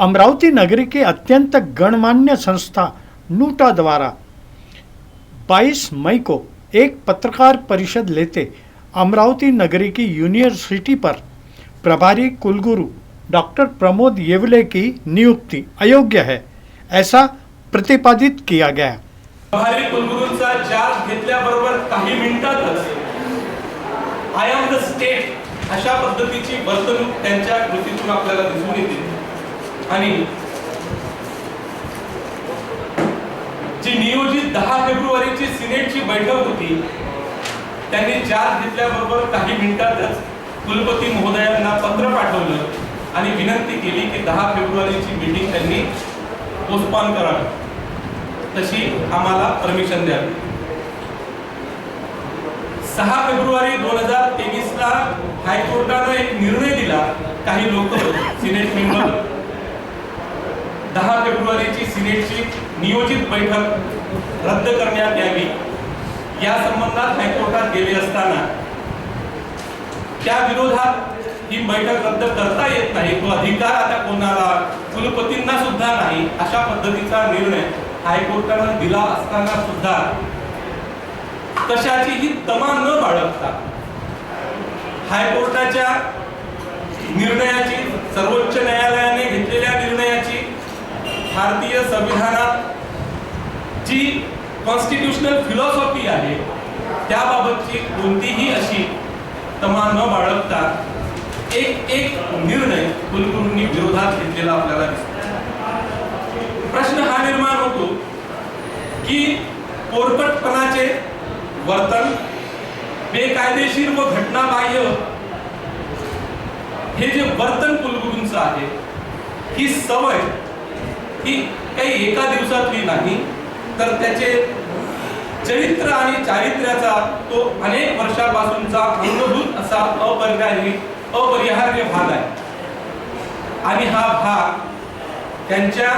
अमरावती नगरी की अत्यंत गणमान्य संस्था नूटा द्वारा 22 मई को एक पत्रकार परिषद लेते अमरावती नगरी की यूनिवर्सिटी पर प्रभारी कुलगुरु डॉक्टर प्रमोद येवले की नियुक्ति अयोग्य है ऐसा प्रतिपादित किया गया। प्रभारी कुलगुरूंचा चार्ज घेतल्याबरोबर काही मिनिटातच आय एम द स्टेट अशा पद्धतीची वर्तणूक त्यांच्या कृतीतून आपल्याला दिसून येते. आणि जी नियोजित दहा फेब्रुवारीची सिनेटची बैठक होती त्यांनी चार्ज घेतल्याबरोबर काही मिनिटातच कुलपती महोदयांना पत्र पाठवलं आणि विनंती केली की दहा फेब्रुवारीची मीटिंग त्यांनी पोस्टपॉन करावी. तशी आम्हाला परमिशन द्यावी. सहा फेब्रुवारी दोन हजार तेवीस ला हायकोर्टानं एक निर्णय दिला काही लोक फेब्रुवारीची सिनेटची नियोजित बैठक रद्द करण्यात यावी. या संबंधात हायकोर्टात गेले असताना त्या विरोधात ही बैठक रद्द करता येत नाही. तो अधिकार आता कोणाला कुलपतींना सुद्धा नाही अशा पद्धतीचा निर्णय हायकोर्टानं दिला असताना सुद्धा कशाची ही तमा न बाळगता हायकोर्टाच्या निर्णयाची भारतीय संविधानात जी कॉन्स्टिट्युशनल फिलॉसॉफी आहे त्याबाबतची कोणतीही अशी तमा न बाळगता एक एक निर्णय कुलगुरूंनी विरोधात घेतलेला आपल्याला दिसतो. प्रश्न हा निर्माण होतो की पोरपटपणाचे वर्तन बेकायदेशीर व घटनाबाह्य हे जे वर्तन कुलगुरूंचं आहे ही सवय ही काही एका दिवसातली नाही तर त्याचे चरित्र आणि चारित्र्याचा तो अनेक वर्षापासूनचा अंगभूत असा अपरिहार्य अपरिहार्य भाग आहे. आणि हा भाग त्यांच्या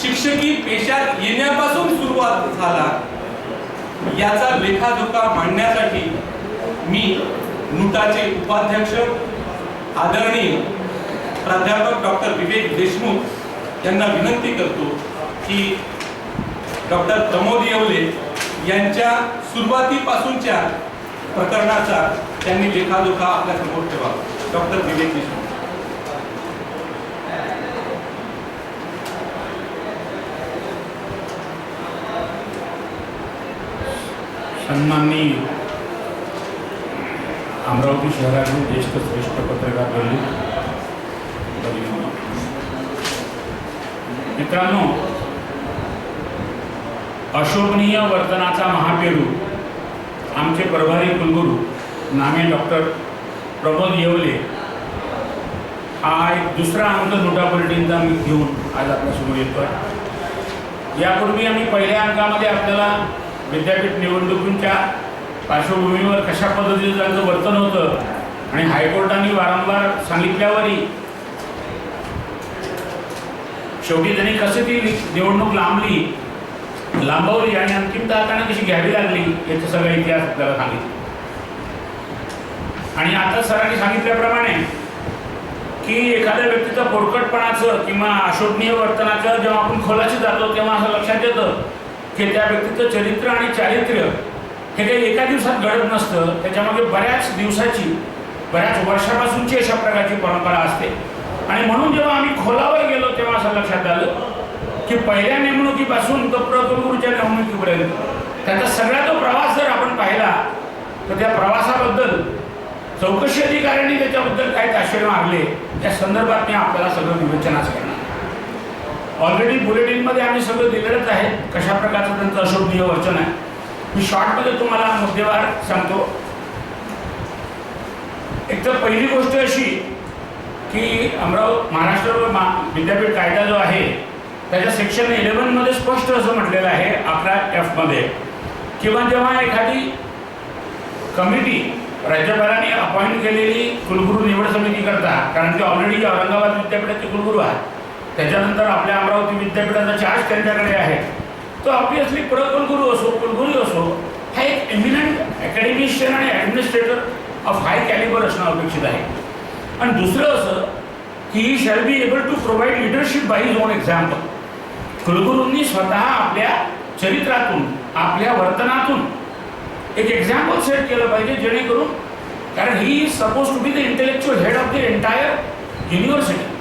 शिक्षकी पेशात येण्यापासून सुरुवात झाला याचा लेखाजोखा मांडण्यासाठी मी नुटाचे उपाध्यक्ष आदरणीय प्राध्यापक डॉक्टर विवेक देशमुख यांना विनंती करतो की डॉक्टर प्रमोद येवले यांच्या सुरुवातीपासूनच्या प्रकरणाचा त्यांनी लेखाजोखा आपल्यासमोर ठेवावा डॉक्टर विवेक देशमुख. सन्माननीय अमरावती शहरातील ज्येष्ठ श्रेष्ठ पत्रकार बंधू मित्रांनो अशोभनीय वर्तनाचा महापेरू आमचे प्रभारी कुलगुरू नामे डॉक्टर प्रमोद येवले हा एक दुसरा अंक नोटा बुलेटिनचा मी घेऊन आज आपल्यासमोर येतोय. यापूर्वी आम्ही पहिल्या अंकामध्ये आपल्याला विद्यापीठ निवडणुकींच्या पार्श्वभूमीवर कशा पद्धतीचं त्यांचं वर्तन होतं आणि हायकोर्टाने वारंवार सांगितल्यावरही शेवटी त्यांनी कसे ती निवडणूक लांबली लांबवली आणि अंतिमतः त्यांना कशी घ्यावी लागली याचा सगळा इतिहास आपल्याला सांगितलं. आणि आता सरांनी सांगितल्याप्रमाणे की एखाद्या व्यक्तीचं पोरकटपणाचं किंवा अशोभनीय वर्तनाचं जेव्हा आपण खोलाशी जातो तेव्हा असं लक्षात येतं की त्या व्यक्तीचं चरित्र आणि चारित्र्य हे काही एका दिवसात घडत नसतं. त्याच्यामागे बऱ्याच दिवसाची बऱ्याच वर्षापासूनची अशा प्रकारची परंपरा असते. आणि म्हणून जेव्हा आम्ही खोलावर गेलो तेव्हा असं लक्षात आलं की पहिल्या नेमणुकीपासून तो प्रकुलगुरूच्या नेमणुकीपर्यंत. त्याचा सगळा तो प्रवास जर आपण पाहिला तर त्या प्रवासाबद्दल चौकशी अधिकाऱ्यांनी त्याच्याबद्दल काही आश्चर्य मागले त्या संदर्भात मी आपल्याला सगळं विवेचनाच करणार. ऑलरेडी बुलेटिनमध्ये आम्ही सगळं दिलेलंच आहे कशा प्रकारचं त्यांचं अशोभनीय वर्चन आहे. मी शॉर्टमध्ये तुम्हाला मुद्देवार सांगतो. एक तर पहिली गोष्ट अशी की अमराव महाराष्ट्र मा विद्यापीठ कायदा जो आहे त्याच्या सेक्शन इलेव्हनमध्ये स्पष्ट असं म्हटलेलं आहे अकरा एफमध्ये किंवा जेव्हा एखादी कमिटी राज्यपालांनी अपॉइंट केलेली कुलगुरू निवड समिती करता कारण की ऑलरेडी औरंगाबाद विद्यापीठाचे कुलगुरू आहेत. त्याच्यानंतर आपल्या अमरावती विद्यापीठाचा चार्ज त्यांच्याकडे आहे. तो ऑब्विसली कुलगुरू असो कुलगुरू असो हा एक एमिनंट अकॅडमिशियन आणि ॲडमिनिस्ट्रेटर ऑफ हाय कॅलिबर असणं अपेक्षित आहे. आणि दुसरं असं की he shall be able to provide leadership by his own example कुलगुरूंनी स्वतः आपल्या चरित्रातून आपल्या वर्तनातून एक एक्झाम्पल सेट केलं पाहिजे जेणेकरून कारण he is suppose to be the intellectual head of the entire university